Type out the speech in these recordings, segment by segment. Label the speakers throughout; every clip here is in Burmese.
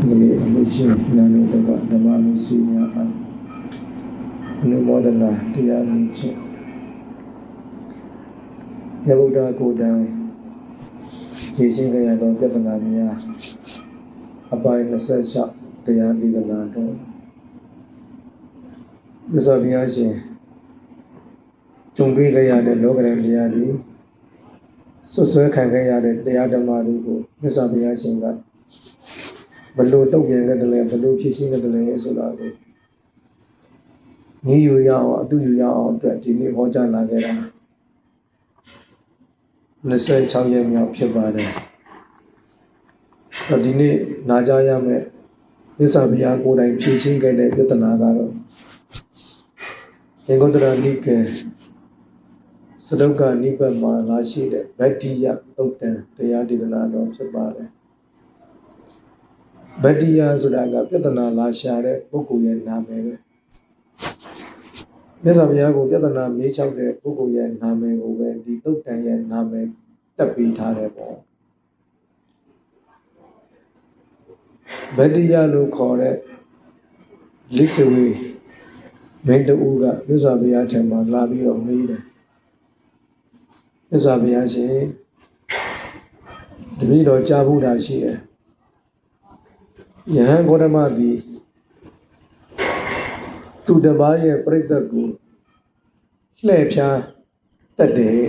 Speaker 1: ဒီနေ့အမှုရှိနာနေတော့ဓမ္မအမှုရှိများအားအနုမောဒနာတရားနည်းချက်ယဗုဒ္ဓကိုယ်တိုင်ရည်ရှိကြရသောပြဿနာများအပိုင်း26တရားဒီကနာတော့မြတ်စွာဘုရားရှင်ကြုံတွေ့ကြရတဲ့လောကရန်တရားတွေဆွဆွဲခံခဲ့ရတဲ့တရားဓမ္မတွေကိုမြတ်စွာဘုရားရှင်က ဘလို့တုတ်ပြန်ခဲ့တယ်လဲဘလို့ဖြစ်ရှင်းခဲ့တယ်လဲဆိုတာကိုညီယူရအောင်အတူယူရအောင်အတွက်ဒီနေ့ဟောကြားလာခဲ့တာ26ရက်မြောက်ဖြစ်ပါတယ်။ဒီနေ့နာကြားရမယ့်မြတ်စွာဘုရားကိုယ်တိုင်ဖြည့်ရှင်းခဲ့တဲ့ပြဿနာကတော့ေဂုတ္တရနိကေစတုကနိဗ္ဗာန်မှာလာရှိတဲ့ဗတ္တိယသုတ်တံတရားဒေသနာတော်ဖြစ်ပါတယ် ဗတ္တိယဆိုတာကပြဿနာလာရှာတဲ့ပုဂ္ဂိုလ်ရဲ့နာမည်ပဲမြတ်စွာဘုရားကိုပြဿနာမေးချောက်တဲ့ပုဂ္ဂိုလ်ရဲ့နာမည်ကိုပဲဒီသုတ်တံရဲ့နာမည်တက်ပေးထားတယ်ပေါ့ဗတ္တိယလို့ခေါ်တဲ့လိစ္ဆဝေမင်းတူကမြတ်စွာဘုရားထံမှာလာပြီးတော့မေးတယ်မြတ်စွာဘုရားရှင်တပည့်တော်ကြားဘူးတာရှိတယ် ယဟန်ဂေါတမသည်သူတပားရဲ့ပြိဿကိုလှည့်ဖြားတတ်တယ်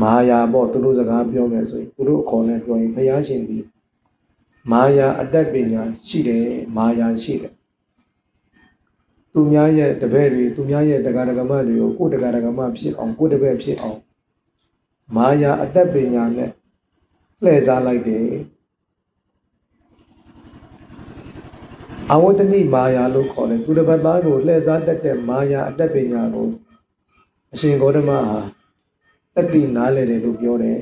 Speaker 1: မဟာယာပေါ့သူတို့စကားပြောမယ်ဆိုရင်သူတို့အခေါ်နဲ့ပြောရင်ဘုရားရှင်သည်မာယာအတ္တပညာရှိတယ်မာယာရှိတယ်သူများရဲ့တပည့်တွေသူများရဲ့တရားဓမ္မတွေကိုကိုယ်တရားဓမ္မဖြစ်အောင်ကိုယ်တပည့်ဖြစ်အောင်မာယာအတ္တပညာနဲ့လှည့်စားလိုက်တယ် အဝတ္တနိမာယာလို့ခေါ်တယ်သူတစ်ပတ်သားကိုလှည့်စားတတ်တဲ့မာယာအတ္တပညာကိုအရှင်ဂေါတမဟာတတိနားလည်တယ်လို့ပြောတယ်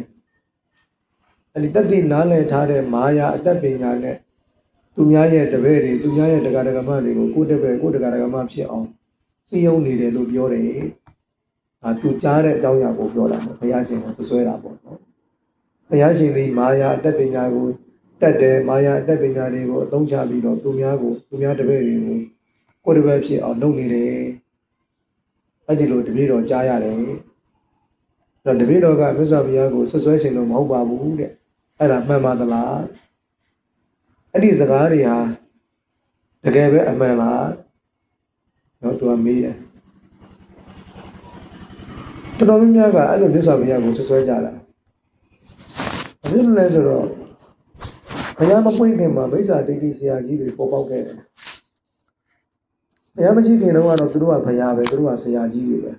Speaker 1: အဲဒီတတိနားလည်ထားတဲ့မာယာအတ္တပညာနဲ့သူများရဲ့တပည့်တွေသူများရဲ့တရားဓမ္မတွေကိုကိုယ်တပည့်ကိုယ်တရားဓမ္မဖြစ်အောင်စီယုံနေတယ်လို့ပြောတယ်။ဒါသူကြားတဲ့အကြောင်းအရာကိုပြောတာပေါ့ဘုရားရှင်ကဆွဆွဲတာပေါ့နော်။ဘုရားရှင်ဒီမာယာအတ္တပညာကို တတ်တယ်မာယာအတ္တပညာတွေကိုအသုံးချပြီးတော့သူများကိုသူများတပည့်တွေကိုကိုယ်တပည့်ဖြစ်အောင်လုပ်နေတယ်။အဲ့ဒီလိုတပည့်တော်ကြားရတယ်။အဲ့တော့တပည့်တော်ကမြတ်စွာဘုရားကိုဆွဆွဲရှင်လို့မဟုတ်ပါဘူးတဲ့။အဲ့ဒါမှန်ပါသလား။အဲ့ဒီစကားတွေဟာတကယ်ပဲအမှန်လားတော့သူကမေးတယ်တော်တော်များများကအဲ့လိုမြတ်စွာဘုရားကိုဆွဆွဲကြတာဘာဖြစ်လို့လဲဆိုတော့ ဘုရားမပွင့်ခင်မှာမိစ္ဆာဒိဋ္ဌိဆရာကြီးတွေပေါ်ပေါက်ခဲ့တယ်ဘုရားမရှိခင်တော့ကတော့သူတို့ကဘုရားပဲသူတို့ကဆရာကြီးတွေပဲ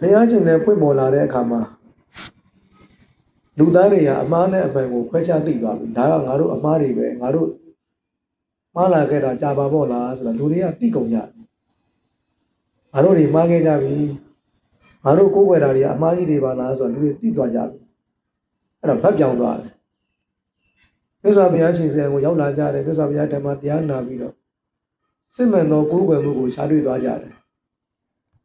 Speaker 1: ဘုရားရှင်လည်းပွင့်ပေါ်လာတဲ့အခါမှာလူသားတွေကအမားနဲ့အမှန်ကိုခွဲခြားသိသွားပြီဒါကငါတို့အမားတွေပဲငါတို့မှားလာခဲ့တာကြာပါပေါ့လားဆိုတော့လူတွေကသိကုန်ကြငါတို့တွေမှားခဲ့ကြပြီငါတို့ကိုးကွယ်တာတွေကအမားကြီးတွေပါလားဆိုတော့လူတွေသိသွားကြပြီအဲ့တော့ဗတ်ပြောင်းသွားတယ် မြတ်စွာဘုရားရှင်ဆရာကိုရောက်လာကြတယ်မြတ်စွာဘုရားဓမ္မတရားနာပြီးတော့စစ်မှန်သောကိုးကွယ်မှုကိုရှားတွေ့သွားကြတယ်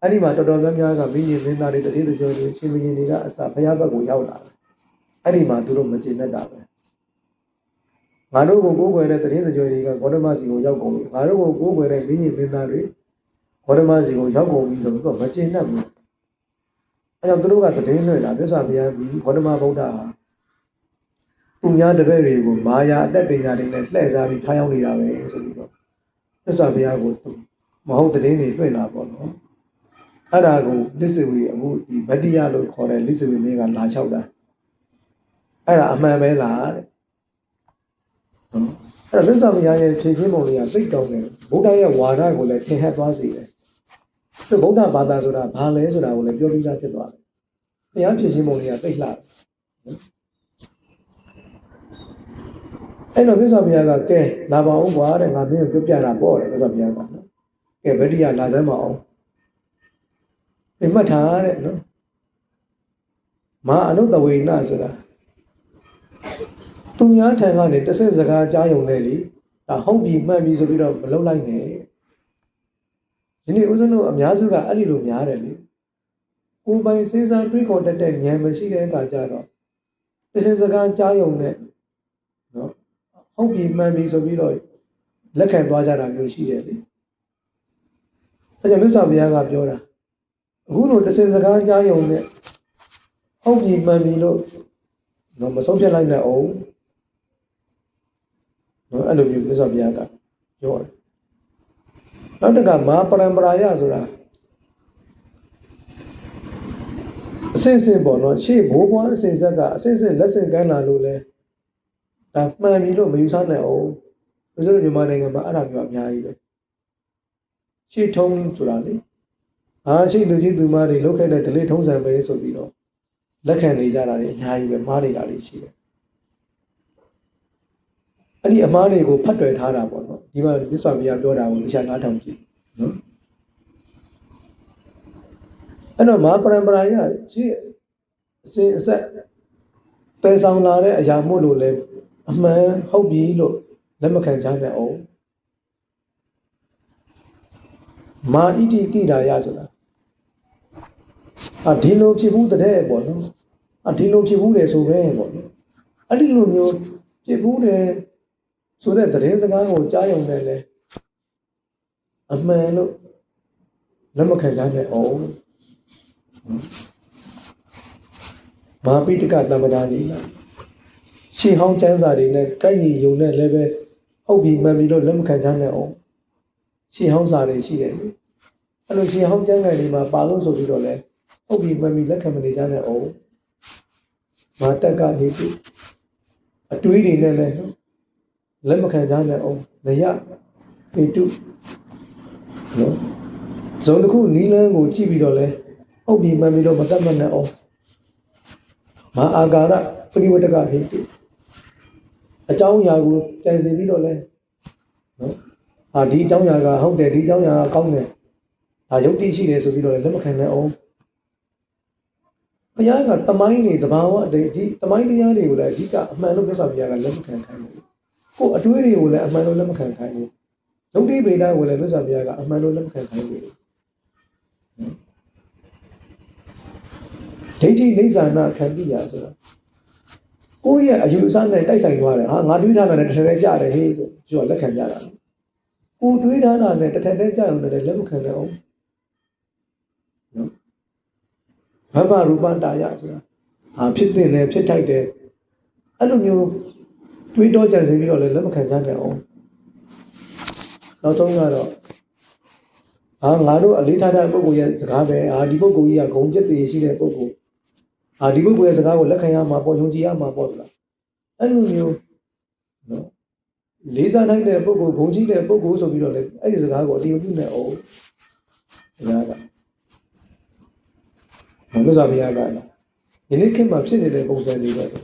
Speaker 1: အဲ့ဒီမှာတော်တော်များများကမင်းကြီးမင်းသားတွေတတိယကျော်တွေရှင်ဘုရင်တွေကအစဘုရားဘက်ကိုရောက်လာတယ်အဲ့ဒီမှာသူတို့မကျေနပ်တာပဲငါတို့ကိုကိုးကွယ်တဲ့တရင်စကြွတွေကဂေါတမစီကိုရောက်ကုန်ပြီငါတို့ကိုကိုးကွယ်တဲ့မင်းကြီးမင်းသားတွေဂေါတမစီကိုရောက်ကုန်ပြီဆိုတော့မကျေနပ်ဘူးအဲကြောင့်သူတို့ကတည်င်းလွှဲတာပြစ္ဆာဘုရားပြီးဂေါတမဗုဒ္ဓဟာ သူများတပည့်တွေကိုမာယာအတက်ပညာတွေနဲ့လှည့်စားပြီးဖျားယောင်းနေတာပဲဆိုပြီးတော့ပြစ္ဆာဘုရားကိုမဟုတ်တည်င်းတွေလွှဲလာပေါ့နော်အဲ့ဒါကိုလစ္ဆဝီအခုဒီဗတ္တိယလို့ခေါ်တဲ့လစ္ဆဝီမင်းကလာလျှောက်တာအဲ့ဒါအမှန်ပဲလားတဲ့နော်အဲ့တော့မြတ်စွာဘုရားရဲ့ဖြည့်ရှင်းပုံလေးကသိကောင်းတယ်ဗုဒ္ဓရဲ့ဝါဒကိုလည်းထင်ဟပ်သွားစေတယ်သူဗုဒ္ဓဘာသာဆိုတာဘာလဲဆိုတာကိုလည်းပြောပြချဖြစ်သွားတယ်ဘုရားဖြည့်ရှင်းပုံလေးကသိလှတယ် အဲ့တော့မြတ်စွာဘုရားကကဲလာပါဦးကွာတဲ့ငါမင်းကိုပြောပြတာပေါ့တဲ့မြတ်စွာဘုရားကနော်ကဲဗတ္တိယလာစမ်းပါအောင်ပြမှတ်ထားတဲ့နော်မာအနုတဝေနဆိုတာသူများထံကနေတစ်ဆက်စကားကြားယုံနဲ့လေဒါဟုတ်ပြီမှန်ပြီဆိုပြီးတော့မလုပ်လိုက်နဲ့ဒီနေ့ဦးဇင်းတို့အများစုကအဲ့ဒီလိုများတယ်လေကိုယ်ပိုင်စဉ်းစားတွေးခေါ်တတ်တဲ့ဉာဏ်မရှိတဲ့အခါကျတော့တစ်ဆက်စကားကြားယုံနဲ့ ဟုတ်ပြီမှန်ပြီဆိုပြီးတော့လက်ခံသွားကြတာမျိုးရှိတယ်လေအဲကြောင့်မြတ်စွာဘုရားကပြောတာအခုလိုတစ်စင်စကားကြားရုံနဲ့ဟုတ်ပြီမှန်ပြီလို့တော့မဆုံးဖြတ်လိုက်နဲ့အောင်နော်အဲ့လိုမျိုးမြတ်စွာဘုရားကပြောတယ်နောက်တစ်ခါမဟာပရံပရာယဆိုတာအစစ်စစ်ပေါ့နော်ရှေ့ဘိုးဘွားအစစ်ဆက်ကအစစ်စစ်လက်ဆင့်ကမ်းလာလို့လဲ ဒါမှန်ပြီလို့မယူဆနိုင်အောင်ဘုရားတို့မြန်မာနိုင်ငံမှာအဲ့ဒါမျိုးအများကြီးပဲရှေ့ထုံးဆိုတာလေအာရှေ့လူကြီးသူမတွေလောက်ခဲ့တဲ့ delay ထုံးစံပဲဆိုပြီးတော့လက်ခံနေကြတာတွေအများကြီးပဲမှားနေတာတွေရှိတယ်အဲ့ဒီအမားတွေကိုဖတ်တွယ်ထားတာပေါ့နော်ဒီမှာမြတ်စွာဘုရားပြောတာကိုတရားနားထောင်ကြည့်နော်အဲ့တော့မဟာပရံပရာရရှိအစဉ်အဆက်ပယ်ဆောင်လာတဲ့အရာမို့လို့လဲ အမှန်ဟုတ်ပြီလို့လက်မခံကြနဲ့အောင်မာဣတိတိတာယဆိုတာအာဒီလိုဖြစ်ဘူးတဲ့ပေါ့နော်အာဒီလိုဖြစ်ဘူးလေဆိုပဲပေါ့နော်အဲ့ဒီလိုမျိုးဖြစ်ဘူးတယ်ဆိုတဲ့သတင်းစကားကိုကြားရုံနဲ့လဲအမှန်လို့လက်မခံကြနဲ့အောင်မာပိတကတမ္မဒါနီလား ရှေးဟောင်းကျမ်းစာတွေနဲ့ကိုက်ညီယုံနဲ့လည်းပဲဟုတ်ပြီမှန်ပြီလို့လက်မခံကြနဲ့အောင်ရှေးဟောင်းစာတွေရှိတယ်လေအဲ့လိုရှေးဟောင်းကျမ်းဂန်တွေမှာပါလို့ဆိုပြီးတော့လဲဟုတ်ပြီမှန်ပြီလက်ခံမနေကြနဲ့အောင်မာတက်ကဟေတုအတွေးတွေနဲ့လဲနော်လက်မခံကြနဲ့အောင်နယဟေတုနော်ဇုံတစ်ခုနီးလန်းကိုကြည့်ပြီးတော့လဲဟုတ်ပြီမှန်ပြီလို့မတတ်မှတ်နဲ့အောင်မဟာအာကာရပရိဝတ္တကဟေတု အကြောင်းအရာကိုကြံစည်ပြီးတော့လဲနော်အာဒီအကြောင်းအရာကဟုတ်တယ်ဒီအကြောင်းအရာကကောင်းတယ်ဒါယုတ်တိရှိတယ်ဆိုပြီးတော့လက်မခံနဲ့အောင်ဘုရားကတမိုင်းနေတဘာဝအတိဒီတမိုင်းတရားတွေကိုလည်းအဓိကအမှန်လို့ပြသဘုရားကလက်မခံခိုင်းတယ်ကိုအတွေးတွေကိုလည်းအမှန်လို့လက်မခံခိုင်းဘူးယုတ်တိဗေဒကိုလည်းပြသဘုရားကအမှန်လို့လက်မခံခိုင်းဘူးဒိဋ္ဌိလိမ့်ဇာနာခံတိရဆိုတာ ကိုယ့်ရဲ့အယူအဆနဲ့တိုက်ဆိုင်သွားတယ်ဟာငါတွေးထားတာနဲ့တစ်ထက်တည်းကြတယ်ဟေးဆိုသူကလက်ခံကြတာကိုတွေးထားတာနဲ့တစ်ထက်တည်းကြရုံနဲ့လက်မခံနိုင်အောင်နော်ဘဗရူပတာယဆိုတာဟာဖြစ်တဲ့နဲ့ဖြစ်ထိုက်တယ်အဲ့လိုမျိုးတွေးတော့ကြံစည်ပြီးတော့လည်းလက်မခံကြနိုင်အောင်နောက်ဆုံးကတော့ဟာငါတို့အလေးထားတဲ့ပုဂ္ဂိုလ်ရဲ့စကားပဲဟာဒီပုဂ္ဂိုလ်ကြီးကဂုံကျက်တည်ရှိတဲ့ပုဂ္ဂိုလ်ဟာဒီပုဂ္ဂိုလ်ရဲ့စကားကိုလက်ခံရမှာပေါ့ယုံကြည်ရမှာပေါ့လားအဲ့လိုမျိုးနော်လေးစားနိုင်တဲ့ပုဂ္ဂိုလ်ဂုံကြီးတဲ့ပုဂ္ဂိုလ်ဆိုပြီးတော့လေအဲ့ဒီစကားကိုအတိအပြုနဲ့အောင်ဘုရားကဘုရားဘုရားကဒီနေ့ခေတ်မှာဖြစ်နေတဲ့ပုံစံတွေပဲနော်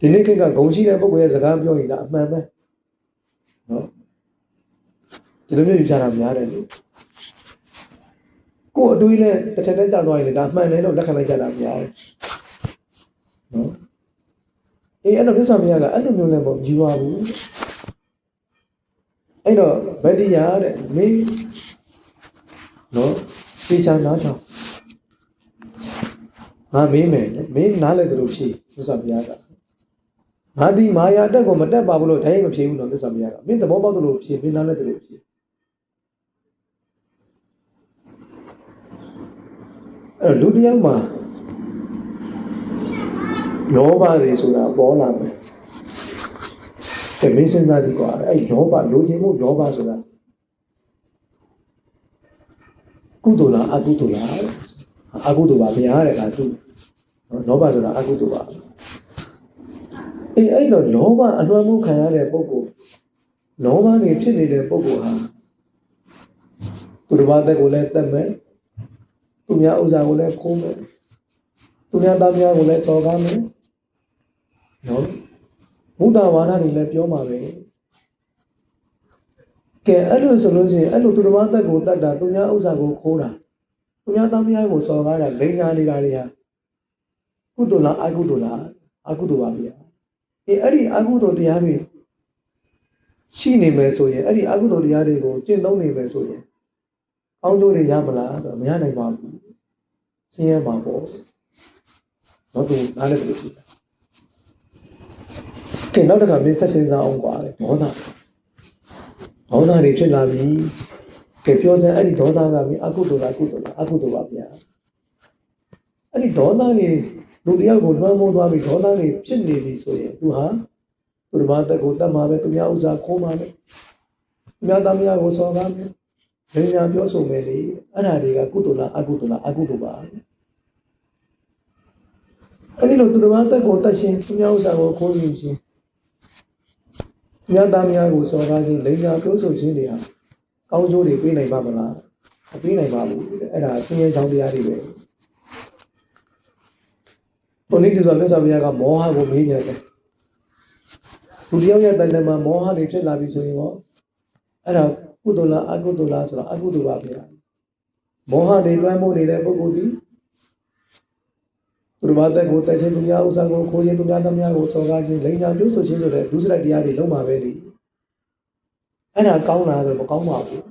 Speaker 1: ဒီနေ့ခေတ်ကဂုံကြီးတဲ့ပုဂ္ဂိုလ်ရဲ့စကားပြောရင်ဒါအမှန်ပဲနော်ဒီလိုမျိုးယူကြတာများတယ်လေ ကိုယ်အတွေးနဲ့တစ်ထက်တည်းကြာသွားရင်လည်းဒါမှန်တယ်လို့လက်ခံလိုက်ကြတာများတယ်နော်အေးအဲ့တော့ပြဿနာမရကအဲ့လိုမျိုးလည်းပေါ့ယူပါဘူးအဲ့တော့ဗတ္တိယတဲ့မင်းနော်သိချာနားထောင်ငါမေးမယ်မင်းနားလဲတယ်လို့ဖြေပြဿနာမရကငါဒီမာယာတက်ကိုမတက်ပါဘူးလို့တိုင်းမဖြေဘူးနော်ပြဿနာမရကမင်းသဘောပေါက်တယ်လို့ဖြေမင်းနားလဲတယ်လို့ဖြေ အဲ့လူတယောက်မှာလောဘတွေဆိုတာပေါ်လာမယ်။အဲမင်းစဉ်းစားကြည့်ကွာအဲ့လောဘလိုချင်မှုလောဘဆိုတာကုသိုလ်လားအကုသိုလ်လားအကုသိုလ်ပါဗျာတဲ့ကသူနော်လောဘဆိုတာအကုသိုလ်ပါအေးအဲ့တော့လောဘအလွှမ်းမှုခံရတဲ့ပုဂ္ဂိုလ်လောဘနေဖြစ်နေတဲ့ပုဂ္ဂိုလ်ဟာသူတစ်ပါးသက်ကိုလည်းတတ်မယ် သူများဥစ္စာကိုလည်းခိုးမယ်သူများသားများကိုလည်းစော်ကားမယ်နော်ဘုဒ္ဓဝါဒတွေလည်းပြောမှာပဲကဲအဲ့လိုဆိုလို့ရှိရင်အဲ့လိုသူတစ်ပါးသက်ကိုတတ်တာသူများဥစ္စာကိုခိုးတာသူများသားများကိုစော်ကားတာလိန်ညာနေတာတွေဟာကုသိုလ်လားအကုသိုလ်လားအကုသိုလ်ပါဗျာအေးအဲ့ဒီအကုသိုလ်တရားတွေရှိနေမယ်ဆိုရင်အဲ့ဒီအကုသိုလ်တရားတွေကိုကျင့်သုံးနေမယ်ဆိုရင်ကောင်းကျိုးတွေရမလားဆိုတော့မရနိုင်ပါဘူး ဆင်းရဲမှာပေါ့တော့သူနားလည်းလို့ရှိတာကဲနောက်တစ်ခါမင်းဆက်စင်းစားအောင်ကွာလေဒေါသဒေါသတွေဖြစ်လာပြီကဲပြောစမ်းအဲ့ဒီဒေါသကမင်းအကုသိုလ်လားကုသိုလ်လားအကုသိုလ်ပါဗျာအဲ့ဒီဒေါသတွေလူတယောက်ကိုလွှမ်းမိုးသွားပြီးဒေါသတွေဖြစ်နေပြီဆိုရင်သူဟာသူတစ်ပါးတက်ကိုတတ်မှာပဲသူများဥစ္စာခိုးမှာပဲသူများသားများကိုစော်ကားမယ် ဒိညာပြောဆိုမယ်လေအဲ့ဒါတွေကကုသိုလ်လားအကုသိုလ်လားအကုသိုလ်ပါအဲ့ဒီလိုသူတစ်ပါးတက်ကိုတတ်ရှင်သူများဥစ္စာကိုခိုးယူခြင်းမြတ်သားများကိုစော်ကားခြင်းလိန်ညာပြောဆိုခြင်းတွေဟာကောင်းကျိုးတွေပေးနိုင်ပါမလားမပေးနိုင်ပါဘူးအဲ့ဒါဆင်းရဲကြောင်းတရားတွေပဲဘုန်းကြီးဆိုမြတ်စွာဘုရားကမောဟကိုမေးပြန်တယ်လူတယောက်ရဲ့တဏ္ဍာမှာမောဟတွေဖြစ်လာပြီဆိုရင်ရောအဲ့ဒါ ကုသိုလ်လားအကုသိုလ်လားဆိုတော့အကုသိုလ်ပါဗျာမောဟတွေလွှမ်းမိုးနေတဲ့ပုဂ္ဂိုလ်ဒီသူတို့ဘာတက်ကိုတက်ချင်းသူများဥစ္စာကိုခိုးခြင်းသူများသမ ्या ကိုစော်ကားခြင်းလိန်ညာပြုဆိုခြင်းဆိုတဲ့ဒုစရိုက်တရားတွေလုံးပါပဲလေအဲ့ဒါကောင်းလားဆိုမကောင်းပါဘူး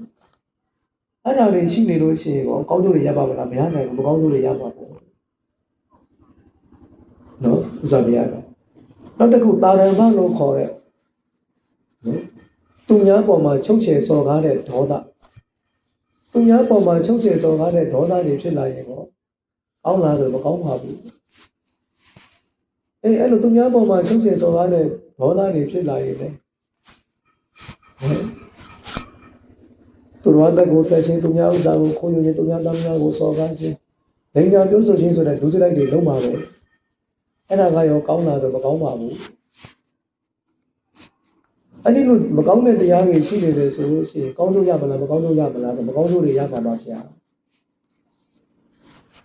Speaker 1: အဲ့ဒါတွေရှိနေလို့ရှိရင်ကောကောင်းကျိုးတွေရပါမလားမရနိုင်ဘူးမကောင်းကျိုးတွေရပါဘူးနော်ဥစ္စာပြရတာနောက်တစ်ခုတာရံဘလို့ခေါ်တဲ့နော် သူများပေါ်မှာချုပ်ချယ်စော်ကားတဲ့ဒေါသသူများပေါ်မှာချုပ်ချယ်စော်ကားတဲ့ဒေါသတွေဖြစ်လာရင်ကောကောင်းလားဆိုမကောင်းပါဘူးအေးအဲ့လိုသူများပေါ်မှာချုပ်ချယ်စော်ကားတဲ့ဒေါသတွေဖြစ်လာရင်လေသူတော်တက်ကိုတက်ချင်းသူများဥစ္စာကိုခိုးယူခြင်းသူများသားများကိုစော်ကားခြင်းဒိညာပြောဆိုခြင်းဆိုတဲ့ဒုစရိုက်တွေလုံးပါပဲအဲ့ဒါကရောကောင်းလားဆိုမကောင်းပါဘူး အဲ့ဒီလိုမကောင်းတဲ့တရားတွေရှိနေတယ်ဆိုလို့ရှိရင်ကောင်းလို့ရမလားမကောင်းလို့ရမလားမကောင်းလို့တွေရပါမှာဗျာ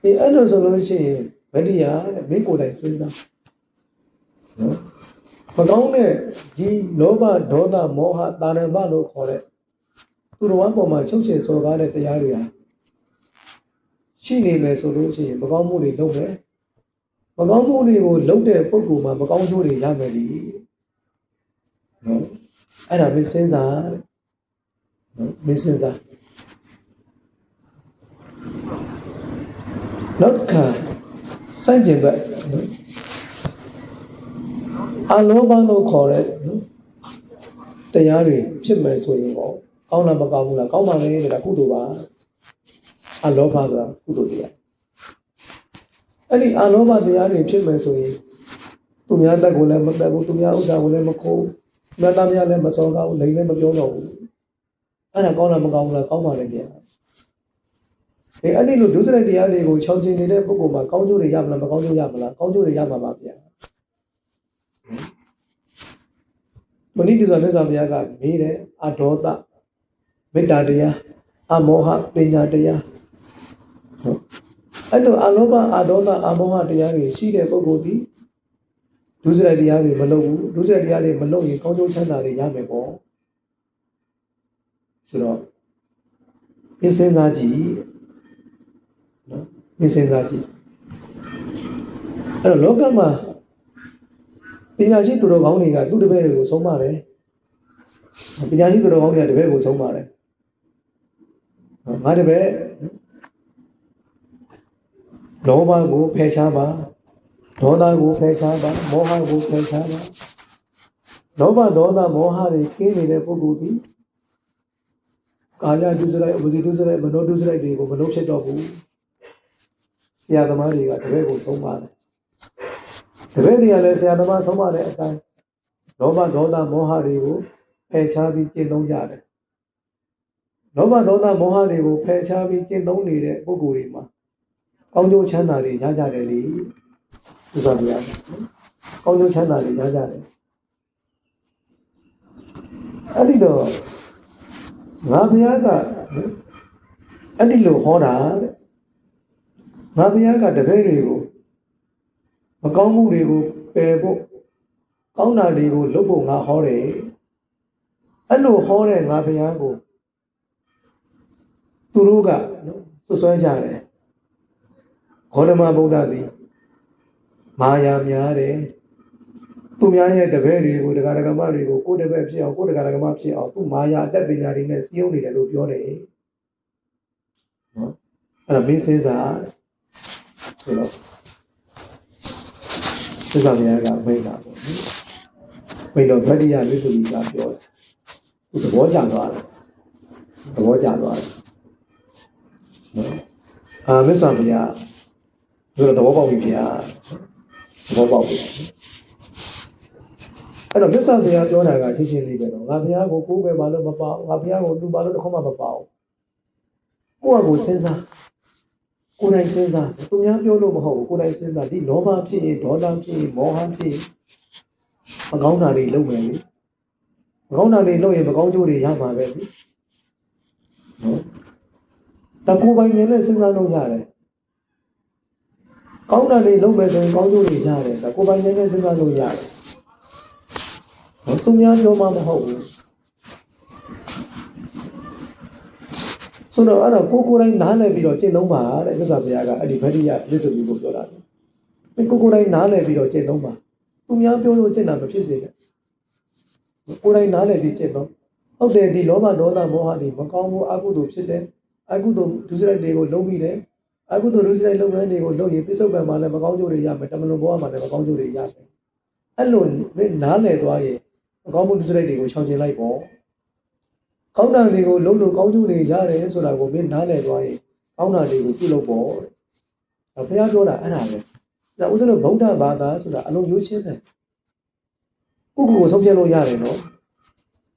Speaker 1: အေးအဲ့လိုဆိုလို့ရှိရင်ဗတ္တိယတဲ့မင်းကိုယ်တိုင်စဉ်းစားနော်မကောင်းတဲ့ဒီလောဘဒေါသမောဟတာရဏလို့ခေါ်တဲ့သူတော်ဘာပေါ်မှာချုပ်ချယ်စော်ကားတဲ့တရားတွေဟာရှိနေမယ်ဆိုလို့ရှိရင်မကောင်းမှုတွေလုပ်မယ်မကောင်းမှုတွေကိုလုပ်တဲ့ပုဂ္ဂိုလ်မှာမကောင်းကျိုးတွေရမယ်လေနော် အဲ့ဒါမင်းစဉ်းစားနော်မင်းစဉ်းစားနောက်တစ်ခါစိုက်ကျင်ဘက်နော်အလောဘလို့ခေါ်တဲ့နော်တရားတွေဖြစ်မယ်ဆိုရင်ပေါ့ကောင်းလားမကောင်းဘူးလားကောင်းပါလေတဲ့ကုသိုလ်ပါအလောဘဆိုတာကုသိုလ်တရားအဲ့ဒီအလောဘတရားတွေဖြစ်မယ်ဆိုရင်သူများတက်ကိုလည်းမတက်ဘူးသူများဥစ္စာကိုလည်းမခိုး မြတ်သားများလည်းမစောကားဘူးလိန်လည်းမပြောတော့ဘူးအဲ့ဒါကောင်းလားမကောင်းဘူးလားကောင်းပါလေဗျာအဲအဲ့ဒီလိုဒုစရိုက်တရားတွေကိုချောင်ကျင်နေတဲ့ပုဂ္ဂိုလ်မှာကောင်းကျိုးတွေရမလားမကောင်းကျိုးရမလားကောင်းကျိုးတွေရမှာပါဗျာမဏိတိဆိုမြတ်စွာဘုရားကမေးတယ်အဒေါသမေတ္တာတရားအမောဟပညာတရားဟုတ်အဲ့လိုအလောဘအဒေါသအမောဟတရားတွေရှိတဲ့ပုဂ္ဂိုလ်ဒီ ဒုစရိုက်တရားတွေမလုပ်ဘူးဒုစရိုက်တရားတွေမလုပ်ရင်ကောင်းကျိုးချမ်းသာတွေရမယ်ပေါ့ဆိုတော့ပြင်းစင်သားကြည့်နော်ပြင်းစင်သားကြည့်အဲ့တော့လောကမှာပညာရှိသူတော်ကောင်းတွေကသူ့တပည့်တွေကိုဆုံးမတယ်ပညာရှိသူတော်ကောင်းတွေကတပည့်ကိုဆုံးမတယ်ငါတပည့်လောဘကိုဖယ်ရှားပါ ဒေါသကိုဖယ်ရှားပါမောဟကိုဖယ်ရှားပါလောဘဒေါသမောဟတွေကင်းနေတဲ့ပုဂ္ဂိုလ်ဒီကာယဒုစရိုက်အဝစီဒုစရိုက်မနောဒုစရိုက်တွေကိုမလုပ်ဖြစ်တော့ဘူးဆရာသမားတွေကတပည့်ကိုဆုံးပါတယ်တပည့်တွေကလည်းဆရာသမားဆုံးမတဲ့အတိုင်းလောဘဒေါသမောဟတွေကိုဖယ်ရှားပြီးကျင့်သုံးကြတယ်လောဘဒေါသမောဟတွေကိုဖယ်ရှားပြီးကျင့်သုံးနေတဲ့ပုဂ္ဂိုလ်တွေမှာကောင်းကျိုးချမ်းသာတွေရကြတယ်လေ ဥစ္စာပြရတယ်ကောင်းကျိုးချမ်းသာတွေရကြတယ်အဲ့ဒီတော့ငါဘုရားကအဲ့ဒီလိုဟောတာတဲ့ငါဘုရားကတပည့်တွေကိုမကောင်းမှုတွေကိုပယ်ဖို့ကောင်းတာတွေကိုလုပ်ဖို့ငါဟောတယ်အဲ့လိုဟောတဲ့ငါဘုရားကိုသူတို့ကဆွဆွဲကြတယ်ခေါရမဗုဒ္ဓသည် မာယာများတယ်သူများရဲ့တပည့်တွေကိုတရားဓမ္မတွေကိုကိုယ်တပည့်ဖြစ်အောင်ကိုယ်တရားဓမ္မဖြစ်အောင်သူမာယာအတတ်ပညာတွေနဲ့စီးုံနေတယ်လို့ပြောတယ်နော်အဲ့ဒါမင်းစဉ်းစားဆိုတော့စဉ်းစားမြင်ရတာမိတ်တာပေါ့နော်ဘယ်တော့ဗတ္တိယလိစုကြီးကပြောတယ်သူသဘောကျသွားတယ်သဘောကျသွားတယ်နော်အာမစ္ဆာဘုရားသူတော့သဘောပေါက်ပြီဗျာ သဘောပေါက်ပြီအဲ့တော့မစ္ဆာဘုရားပြောတာကချင်းချင်းလေးပဲတော့ငါဘုရားကိုကိုးကွယ်ပါလို့မပေါ့ငါဘုရားကိုလူပါလို့တစ်ခါမှမပေါ့ကိုယ့်အကိုစဉ်းစားကိုယ်တိုင်စဉ်းစားသူများပြောလို့မဟုတ်ဘူးကိုယ်တိုင်စဉ်းစားဒီလောဘဖြစ်ရင်ဒေါသဖြစ်ရင်မောဟဖြစ်ရင်မကောင်းတာတွေလုပ်မယ်လေမကောင်းတာတွေလုပ်ရင်မကောင်းကျိုးတွေရမှာပဲလေနော်တကူပိုင်နေနဲ့စဉ်းစားလို့ရတယ် ကောင်းတာတွေလုပ်မယ်ဆိုရင်ကောင်းကျိုးတွေရတယ်တကူပိုင်နေနဲ့စဉ်းစားလို့ရတယ်ဟောသူများပြောမှမဟုတ်ဘူးဆိုတော့အဲ့တော့ကိုကိုယ်တိုင်နားလည်ပြီးတော့ကျင့်သုံးပါတဲ့မြတ်စွာဘုရားကအဲ့ဒီဗတ္တိယလစ္ဆူကိုပြောတာလေကိုကိုယ်တိုင်နားလည်ပြီးတော့ကျင့်သုံးပါသူများပြောလို့ကျင့်တာမဖြစ်စေနဲ့ကိုယ်တိုင်နားလည်ပြီးကျင့်သုံးဟုတ်တယ်ဒီလောဘဒေါသမောဟတွေမကောင်းဘူးအကုသိုလ်ဖြစ်တယ်အကုသိုလ်ဒုစရိုက်တွေကိုလုံးပြီးတယ် အကုသိုလ်ဒုစရိုက်လုပ်ငန်းတွေကိုလုပ်ရင်ပြစ္ဆုတ်ပံမှာလည်းမကောင်းကျိုးတွေရမယ်တမလွန်ဘဝမှာလည်းမကောင်းကျိုးတွေရမယ်အဲ့လိုနားလည်သွားရင်မကောင်းမှုဒုစရိုက်တွေကိုရှောင်ကျဉ်လိုက်ပေါ့ကောင်းတာတွေကိုလုံးလို့ကောင်းကျိုးတွေရတယ်ဆိုတာကိုမင်းနားလည်သွားရင်ကောင်းတာတွေကိုပြုလုပ်ပေါ့တဲ့ဘုရားပြောတာအဲ့ဒါပဲဒါဥဒ္ဒလဗုဒ္ဓဘာသာဆိုတာအလုံးရိုးရှင်းတယ်ကိုယ့်ကိုယ်ကိုဆုံးဖြတ်လို့ရတယ်နော်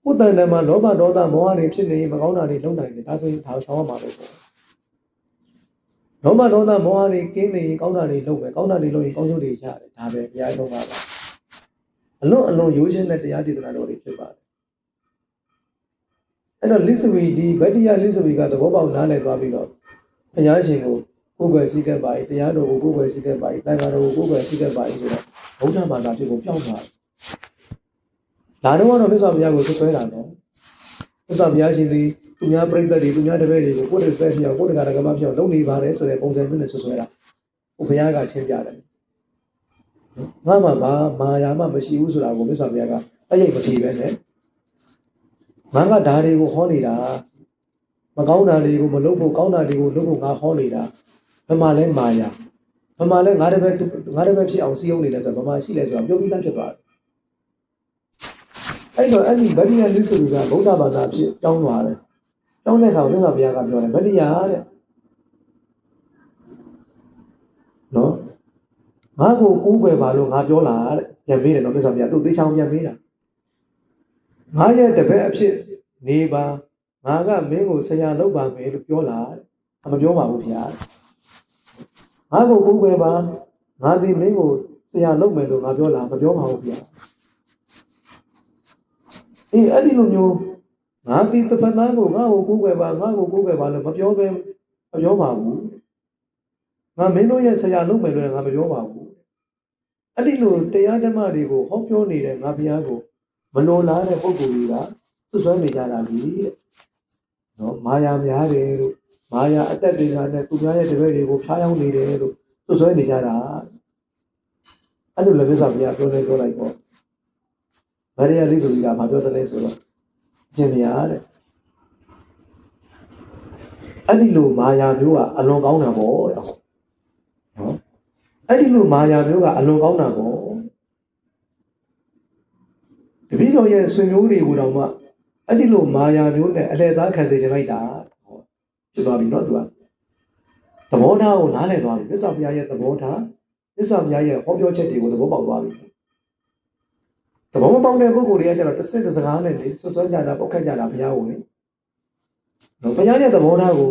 Speaker 1: ကိုယ်တန်တန်မှာလောဘဒေါသမောဟတွေဖြစ်နေရင်မကောင်းတာတွေလုပ်နိုင်တယ်ဒါဆိုရင်ဒါရှောင်ရမှာပဲပေါ့ လောဘဒေါသမောဟတွေကင်းနေရင်ကောင်းတာတွေလုပ်မယ်ကောင်းတာတွေလုပ်ရင်ကောင်းကျိုးတွေရတယ်ဒါပဲဘုရားဆုံးပါပါအလွန်အလွန်ရိုးရှင်းတဲ့တရားဒေသနာတော်တွေဖြစ်ပါတယ်အဲ့တော့လိစဝီဒီဗတ္တိယလိစဝီကသဘောပေါက်နားလည်သွားပြီးတော့ဘုရားရှင်ကိုကိုယ်ွယ်စည်းကပ်ပါ၏တရားတော်ကိုကိုယ်ွယ်စည်းကပ်ပါ၏တန်ခါတော်ကိုကိုယ်ွယ်စည်းကပ်ပါ၏ဆိုတော့ဘုရားဘာသာဖြစ်ကိုပြောင်းသွားတယ်။ဒါတော့ကတော့မြတ်စွာဘုရားကိုဆွဆွဲတာနော်။ မြတ်စွာဘုရားရှင်ဒီသူများပြိဿတွေသူများတပည့်တွေကိုကိုယ်တည်းပဲပြောင်းကိုယ်တည်းကဓမ္မပြောင်းလုပ်နေပါတယ်ဆိုတဲ့ပုံစံမျိုးနဲ့ဆွဆွဲတာ။ဘုရားကချင်းပြတယ်။ငါမှဘာမာယာမှမရှိဘူးဆိုတာကိုမြတ်စွာဘုရားကအဲ့ရိပ်မဖြေပဲနဲ့ငါကဓာတွေကိုဟောနေတာမကောင်းတာတွေကိုမလုပ်ဖို့ကောင်းတာတွေကိုလုပ်ဖို့ငါဟောနေတာဘယ်မှာလဲမာယာဘယ်မှာလဲငါတပည့်ငါတပည့်ဖြစ်အောင်စီးအောင်နေလဲဆိုတော့ဘယ်မှာရှိလဲဆိုတော့ပြောပြီးသားဖြစ်သွားတယ် အဲ့တော့အဲ့ဒီဗတ္တိယလိစုကဗုဒ္ဓဘာသာဖြစ်တောင်းသွားတယ်တောင်းတဲ့အခါမြတ်စွာဘုရားကပြောတယ်ဗတ္တိယတဲ့နော်ငါ့ကိုကူးွယ်ပါလို့ငါပြောလာတဲ့ပြန်ပေးတယ်နော်မြတ်စွာဘုရားသူသေချောင်းပြန်ပေးတာငါရဲ့တပည့်အဖြစ်နေပါငါကမင်းကိုဆရာလုပ်ပါမယ်လို့ပြောလာတယ်မပြောပါဘူးဗျာငါ့ကိုကူးွယ်ပါငါဒီမင်းကိုဆရာလုပ်မယ်လို့ငါပြောလာမပြောပါဘူးဗျာ အေးအဲ့ဒီလိုမျိုးငါဒီတစ်ဖက်သားကိုငါ့ကိုကူးွယ်ပါငါ့ကိုကူးွယ်ပါလို့မပြောဘဲမပြောပါဘူးငါမင်းတို့ရဲ့ဆရာလုပ်မယ်လို့လည်းငါမပြောပါဘူးအဲ့ဒီလိုတရားဓမ္မတွေကိုဟောပြောနေတဲ့ငါဘုရားကိုမလိုလားတဲ့ပုဂ္ဂိုလ်တွေကသွဆွဲနေကြတာပြီတဲ့နော်မာယာများတယ်လို့မာယာအတက်တွေကနဲ့သူများရဲ့တပည့်တွေကိုဖျားယောင်းနေတယ်လို့သွဆွဲနေကြတာအဲ့လိုလည်းမြတ်စွာဘုရားပြောနေပြောလိုက်ပေါ့ ဗရိယလေးဆိုပြီးတာဘာပြောတယ်လဲဆိုတော့အရှင်ဘုရားတဲ့အဲ့ဒီလိုမာယာမျိုးကအလွန်ကောင်းတာပေါ့တဲ့နော်အဲ့ဒီလိုမာယာမျိုးကအလွန်ကောင်းတာပေါ့တပည့်တော်ရဲ့ဆွေမျိုးတွေကိုတော့မှအဲ့ဒီလိုမာယာမျိုးနဲ့အလှည့်စားခံစေချင်လိုက်တာဟောဖြစ်သွားပြီเนาะသူကသဘောထားကိုနားလည်သွားပြီမြတ်စွာဘုရားရဲ့သဘောထားမြတ်စွာဘုရားရဲ့ဟောပြောချက်တွေကိုသဘောပေါက်သွားပြီ သဘောမပေါက်တဲ့ပုဂ္ဂိုလ်တွေကကျတော့တစ်စစ်တစ်စကားနဲ့လေဆွဆွဲကြတာပုတ်ခတ်ကြတာဘုရားကိုလေနော်ဘုရားရဲ့သဘောထားကို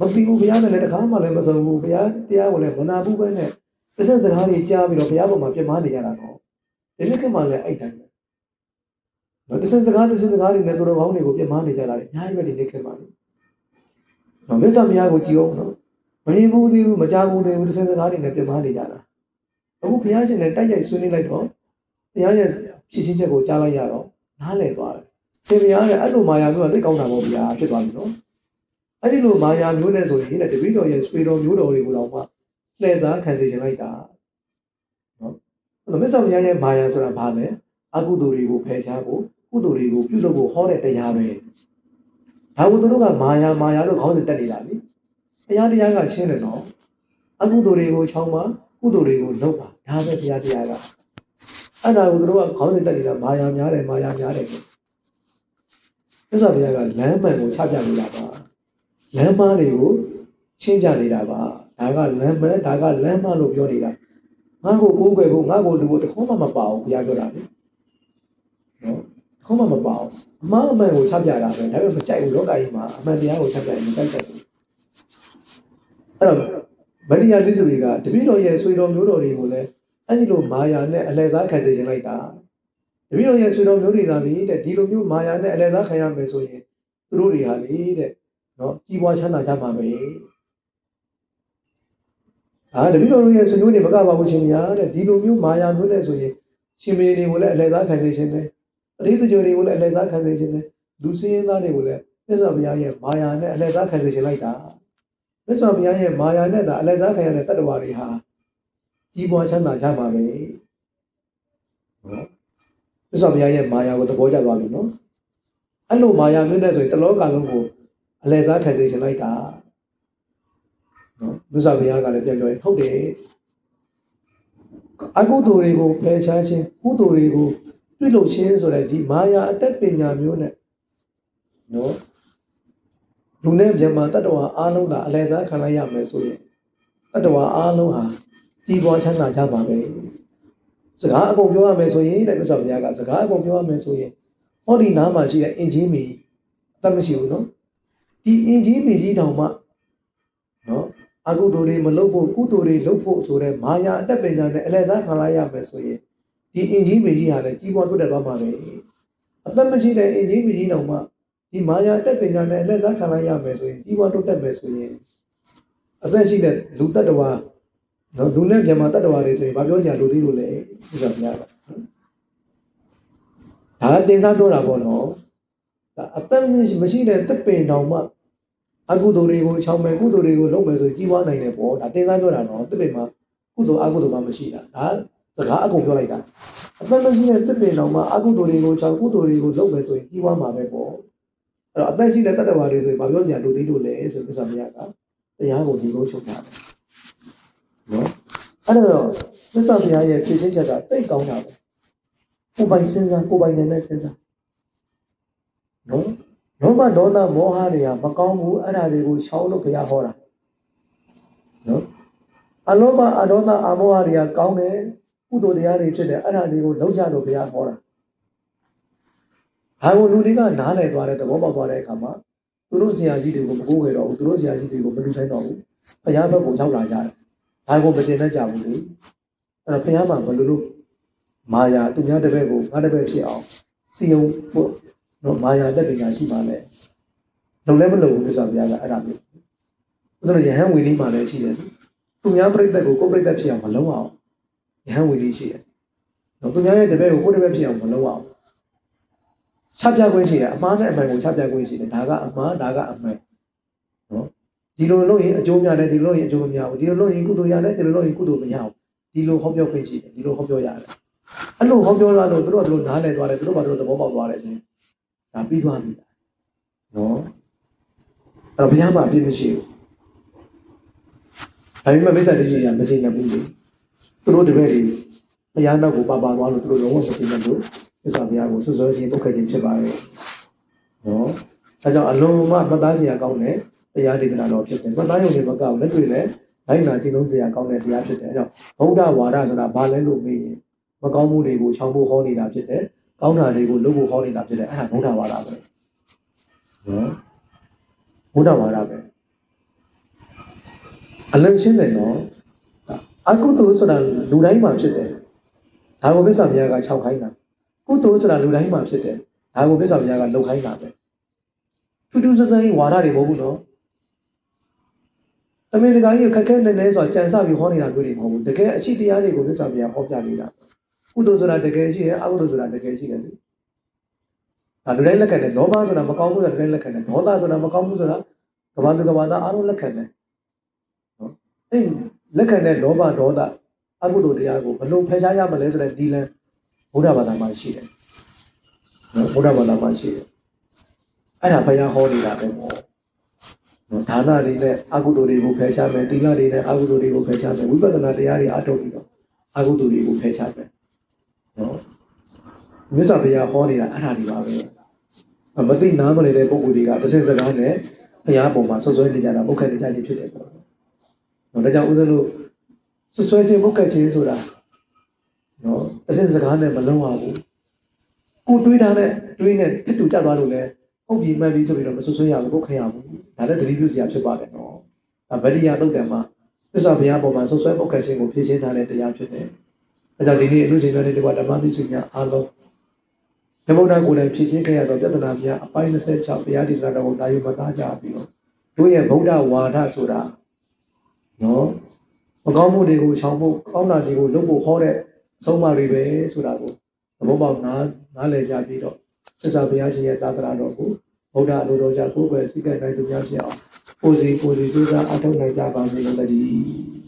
Speaker 1: မသိဘူးဘုရားနဲ့လည်းတခါမှလည်းမစုံဘူးဘုရားတရားကိုလည်းမနာဘူးပဲနဲ့တစ်စစ်စကားတွေကြားပြီးတော့ဘုရားပေါ်မှာပြတ်မားနေကြတာတော့ဒီနေ့ကမှလည်းအဲ့တိုင်းနော်တစ်စင်စကားတစ်စင်စကားတွေနဲ့သူတော်ကောင်းတွေကိုပြမနေကြတာလေအများကြီးပဲဒီနေ့ခေတ်မှာလေနော်မြတ်စွာဘုရားကိုကြည်အောင်နော်မမြင်ဘူးသေးဘူးမကြားဘူးသေးဘူးတစ်စင်စကားတွေနဲ့ပြမနေကြတာအခုဘုရားရှင်နဲ့တိုက်ရိုက်ဆွေးနွေးလိုက်တော့ ဘုရားရဲ့ဖြစ်ချင်းချက်ကိုကြားလိုက်ရတော့နားလည်သွားတယ်ရှင်ဘုရားရဲ့အဲ့လိုမာယာမျိုးကသိကောင်းတာပေါ့ဗျာဖြစ်သွားပြီနော်အဲ့ဒီလိုမာယာမျိုးနဲ့ဆိုရင်လည်းတပည့်တော်ရဲ့ဆွေတော်မျိုးတော်တွေကိုတော့မှလှည့်စားခံစေချင်လိုက်တာနော်အဲ့တော့မြတ်စွာဘုရားရဲ့မာယာဆိုတာဘာလဲအကုသိုလ်တွေကိုဖယ်ရှားဖို့ကုသိုလ်တွေကိုပြုလုပ်ဖို့ဟောတဲ့တရားပဲဒါကိုသူတို့ကမာယာမာယာလို့ခေါင်းစဉ်တက်နေတာလေတရားတရားကရှင်းတယ်နော်အကုသိုလ်တွေကိုချောင်းပါကုသိုလ်တွေကိုလုပ်ပါဒါပဲတရားတရားက အဲ့ဒါကိုသူတို့ကခေါင်းစဉ်တက်နေတာမာယာများတယ်မာယာများတယ်လို့မြတ်စွာဘုရားကလမ်းမှန်ကိုချပြနေတာပါလမ်းမားတွေကိုရှင်းပြနေတာပါဒါကလမ်းမှန်ဒါကလမ်းမလို့ပြောနေတာငါ့ကိုကိုးကွယ်ဖို့ငါ့ကိုလူဖို့တခုမှမပါဘူးဘုရားပြောတာလေနော်တခုမှမပါဘူးအမှားအမှန်ကိုချပြတာပဲဒါပေမဲ့မကြိုက်ဘူးလောကကြီးမှာအမှန်တရားကိုချပြရင်မကြိုက်တတ်ဘူးအဲ့တော့ဗတ္တိယလိစုတွေကတပည့်တော်ရဲ့ဆွေတော်မျိုးတော်တွေကိုလည်း အဲ့ဒီလိုမာယာနဲ့အလဲစားခံစေခြင်းလိုက်တာတပည့်တော်ရဲ့ဆွေတော်မျိုးတွေသာလေတဲ့ဒီလိုမျိုးမာယာနဲ့အလဲစားခံရမယ်ဆိုရင်သူတို့တွေဟာလေတဲ့နော်ကြီးပွားချမ်းသာကြမှာပဲဟာတပည့်တော်ရဲ့ဆွေမျိုးတွေမကပါဘူးရှင်များတဲ့ဒီလိုမျိုးမာယာမျိုးနဲ့ဆိုရင်ရှင်မေတွေကိုလည်းအလဲစားခံစေခြင်းနဲ့အတိတ်ကြိုတွေကိုလည်းအလဲစားခံစေခြင်းနဲ့လူစင်းရင်းသားတွေကိုလည်းမြတ်စွာဘုရားရဲ့မာယာနဲ့အလဲစားခံစေခြင်းလိုက်တာမြတ်စွာဘုရားရဲ့မာယာနဲ့ဒါအလဲစားခံရတဲ့တတ္တဝါတွေဟာ ကြီးပွားချမ်းသာကြမှာပဲနော်မြတ်စွာဘုရားရဲ့မာယာကိုသဘောကျသွားပြီနော်အဲ့လိုမာယာမျိုးနဲ့ဆိုရင်တလောကလုံးကိုအလဲစားခံစေခြင်းလိုက်တာနော်မြတ်စွာဘုရားကလည်းပြန်ပြောရင်ဟုတ်တယ်အကုသိုလ်တွေကိုဖယ်ရှားခြင်းကုသိုလ်တွေကိုပြုလုပ်ခြင်းဆိုတဲ့ဒီမာယာအတ္တပညာမျိုးနဲ့နော်လူနဲ့မြမတတ္တဝါအားလုံးကအလဲစားခံလိုက်ရမယ်ဆိုရင်တတ္တဝါအားလုံးဟာ ဒီပေါ်ချမ်းသာကြပါပဲစကားအကုန်ပြောရမယ်ဆိုရင်တဲ့မြတ်စွာဘုရားကစကားအကုန်ပြောရမယ်ဆိုရင်ဟောဒီနားမှာရှိတဲ့အင်ဂျင်မီအသက်မရှိဘူးနော်ဒီအင်ဂျင်မီကြီးတောင်မှနော်အကုသိုလ်တွေမလုပ်ဖို့ကုသိုလ်တွေလုပ်ဖို့ဆိုတဲ့မာယာအတ္တပညာနဲ့အလဲစားခံလိုက်ရမယ်ဆိုရင်ဒီအင်ဂျင်မီကြီးဟာလည်းကြီးပွားတိုးတက်သွားမှာပဲအသက်မရှိတဲ့အင်ဂျင်မီကြီးတောင်မှဒီမာယာအတ္တပညာနဲ့အလဲစားခံလိုက်ရမယ်ဆိုရင်ကြီးပွားတိုးတက်မယ်ဆိုရင်အသက်ရှိတဲ့လူတ attva နော်လူနဲ့မြန်မာတ attva တွေဆိုရင်ဘာပြောကြလို့သေးလို့လဲဥစ္စာများပါဒါကတင်စားပြောတာပေါ့နော်ဒါအသက်မရှိတဲ့တပင်တောင်မှအကုသိုလ်တွေကိုချောင်းမယ်ကုသိုလ်တွေကိုလုပ်မယ်ဆိုကြီးပွားနိုင်တယ်ပေါ့ဒါတင်စားပြောတာနော်တပင်မှာကုသိုလ်အကုသိုလ်မှမရှိတာဒါစကားအကုန်ပြောလိုက်တာအသက်မရှိတဲ့တပင်တောင်မှအကုသိုလ်တွေကိုချောင်းကုသိုလ်တွေကိုလုပ်မယ်ဆိုရင်ကြီးပွားမှာပဲပေါ့အဲ့တော့အသက်ရှိတဲ့တ attva တွေဆိုရင်ဘာပြောကြလို့သေးလို့လဲဆိုပြီးဥစ္စာမရတာတရားကိုဒီလိုချုပ်တာနော် အဲ့တော့သစ္စာဘုရားရဲ့ဖြည့်ချင်းချက်ကတိတ်ကောင်းတာပဲကိုယ်ပိုင်စဉ်းစားကိုယ်ပိုင်ဉာဏ်နဲ့စဉ်းစားနော်လောဘဒေါသမောဟတွေကမကောင်းဘူးအဲ့ဒါတွေကိုရှောင်လို့ဘုရားဟောတာနော်အလောဘအဒေါသအမောဟတွေကကောင်းတယ်ကုသိုလ်တရားတွေဖြစ်တယ်အဲ့ဒါတွေကိုလုံးချလို့ဘုရားဟောတာဘာလို့လူတွေကနားလည်သွားတဲ့သဘောပေါက်သွားတဲ့အခါမှာသူတို့ဆရာကြီးတွေကိုမကိုးခဲ့တော့ဘူးသူတို့ဆရာကြီးတွေကိုမလူဆိုင်တော့ဘူးဘုရားဘက်ကိုရောက်လာကြတယ် ဒါကိုမကျင်တတ်ကြဘူးလေအဲ့တော့ဘုရားမှာဘယ်လိုလုပ်မာယာသူများတစ်ဘက်ကိုငါတစ်ဘက်ဖြစ်အောင်စီယုံဖို့နော်မာယာလက်ပညာရှိပါလေလုံလည်းမလုံဘူးဆိုတော့ဘုရားကအဲ့ဒါမျိုးဘုရားရဟန်းဝီလေးမှလည်းရှိတယ်သူများပြိတ္တကိုကိုယ်ပြိတ္တဖြစ်အောင်မလုပ်အောင်ရဟန်းဝီလေးရှိတယ်နော်သူများရဲ့တစ်ဘက်ကိုကိုယ်တစ်ဘက်ဖြစ်အောင်မလုပ်အောင်ချပြခွင့်ရှိတယ်အမှားနဲ့အမှန်ကိုချပြခွင့်ရှိတယ်ဒါကအမှားဒါကအမှန်နော် ဒီလိုလုပ်ရင်အကျိုးများတယ်ဒီလိုလုပ်ရင်အကျိုးမများဘူးဒီလိုလုပ်ရင်ကုသိုလ်ရတယ်ဒီလိုလုပ်ရင်ကုသိုလ်မရဘူးဒီလိုဟောပြောခွင့်ရှိတယ်ဒီလိုဟောပြောရတယ်အဲ့လိုဟောပြောရလို့သူတို့ကသူတို့နားလည်သွားတယ်သူတို့ကသူတို့သဘောပေါက်သွားတယ်ဆိုရင်ဒါပြီးသွားပြီနော်အဲ့တော့ဘုရားမှာပြည့်မရှိဘူးဒါပေမဲ့မိစ္ဆာတိရှိရမသိနိုင်ဘူးလေသူတို့တပည့်တွေဘုရားနောက်ကိုပါပါသွားလို့သူတို့လုံးဝမသိနိုင်ဘူးမိစ္ဆာဘုရားကိုဆွဆွချင်းပုတ်ခတ်ခြင်းဖြစ်ပါရဲ့နော်အဲကြောင့်အလုံးမမသားစရာကောင်းတယ် တရားဒေသနာတော်ဖြစ်တယ်မသားယုံတွေမကောက်လက်တွေ့လည်းလိုက်နာကြည့်လို့စရာကောင်းတဲ့တရားဖြစ်တယ်အဲကြောင့်ဗုဒ္ဓဝါဒဆိုတာဘာလဲလို့မေးရင်မကောင်းမှုတွေကိုချောင်ဖို့ဟောနေတာဖြစ်တယ်ကောင်းတာတွေကိုလုပ်ဖို့ဟောနေတာဖြစ်တယ်အဲ့ဒါဗုဒ္ဓဝါဒပဲနော်ဗုဒ္ဓဝါဒပဲအလုံးရှင်းတယ်နော်အကုသိုလ်ဆိုတာလူတိုင်းမှာဖြစ်တယ်ဒါကိုပြစ္ဆာမြတ်က6ခိုင်းတာကုသိုလ်ဆိုတာလူတိုင်းမှာဖြစ်တယ်ဒါကိုပြစ္ဆာမြတ်ကလှုပ်ခိုင်းတာပဲထူးထူးဆန်းဆန်းကြီးဝါဒတွေမဟုတ်ဘူးနော် တမင်တကာကြီးခက်ခဲနေနေဆိုတာကြံစပြီးဟောနေတာမျိုးတွေမဟုတ်ဘူးတကယ်အရှိတရားတွေကိုပြစ္ဆာမြတ်ဟောပြနေတာကုသိုလ်ဆိုတာတကယ်ရှိတယ်အကုသိုလ်ဆိုတာတကယ်ရှိတယ်လေဒါလူတိုင်းလက်ခံတယ်လောဘဆိုတာမကောင်းဘူးဆိုတာလူတိုင်းလက်ခံတယ်ဒေါသဆိုတာမကောင်းဘူးဆိုတာကဘာသူကဘာသာအားလုံးလက်ခံတယ်နော်အဲ့လက်ခံတဲ့လောဘဒေါသအကုသိုလ်တရားကိုဘယ်လိုဖယ်ရှားရမလဲဆိုတဲ့ဒီလန်ဘုရားဘာသာမှာရှိတယ်နော်ဘုရားဘာသာမှာရှိတယ်အဲ့ဒါဘုရားဟောနေတာပဲပေါ့နော် ဒါနတွေနဲ့အကုသိုလ်တွေကိုဖယ်ရှားမယ်တိလတွေနဲ့အကုသိုလ်တွေကိုဖယ်ရှားမယ်ဝိပဿနာတရားတွေအထုတ်ပြီးတော့အကုသိုလ်တွေကိုဖယ်ရှားမယ်နော်မြတ်စွာဘုရားဟောနေတာအဲ့ဒါဒီပါပဲမသိနားမလည်တဲ့ပုဂ္ဂိုလ်တွေကတစ်စက်စကားနဲ့ဘုရားပုံမှာဆွဆွဲနေကြတာပုတ်ခတ်နေကြခြင်းဖြစ်တယ်ပေါ့နော်ဒါကြောင့်ဦးဇင်းတို့ဆွဆွဲခြင်းပုတ်ခတ်ခြင်းဆိုတာနော်တစ်စက်စကားနဲ့မလုံးဝဘူးကိုတွေးတာနဲ့တွေးနဲ့တစ်တူကြသွားလို့လဲ ဟုတ်ပြီမှန်ပြီဆိုပြီးတော့မဆွဆွဲရဘူးပုတ်ခတ်ရဘူးဒါလည်းသတိပြုစရာဖြစ်ပါတယ်နော်ဒါဗတ္တိယတုတ်တံမှာမြတ်စွာဘုရားပုံမှာဆွဆွဲပုတ်ခတ်ခြင်းကိုဖြည့်ရှင်းထားတဲ့တရားဖြစ်တယ်အဲကြောင့်ဒီနေ့အလို့ချိန်များတဲ့ဒီကဓမ္မသီစုများအားလုံးဓမ္မတာကိုယ်တိုင်ဖြည့်ရှင်းခဲ့ရတော့ပြဿနာများအပိုင်း26တရားဒီကတော်ကိုတာယုမသားကြပြီးတော့တို့ရဲ့ဗုဒ္ဓဝါဒဆိုတာနော်မကောင်းမှုတွေကိုချောင်ဖို့ကောင်းတာတွေကိုလုပ်ဖို့ဟောတဲ့အဆုံးအမတွေပဲဆိုတာကိုသဘောပေါက်နားနားလည်ကြပြီးတော့သစ္စာဘုရားရှင်ရဲ့သာသနာတော်ကို ဗုဒ္ဓအလိုတော်ကြကိုယ်ပဲစိတ်ကြိုက်တိုင်းသူများဖြစ်အောင်ကိုယ်စီကိုယ်စီကျိုးစားအထောက်နိုင်ကြပါစေလို့တည်း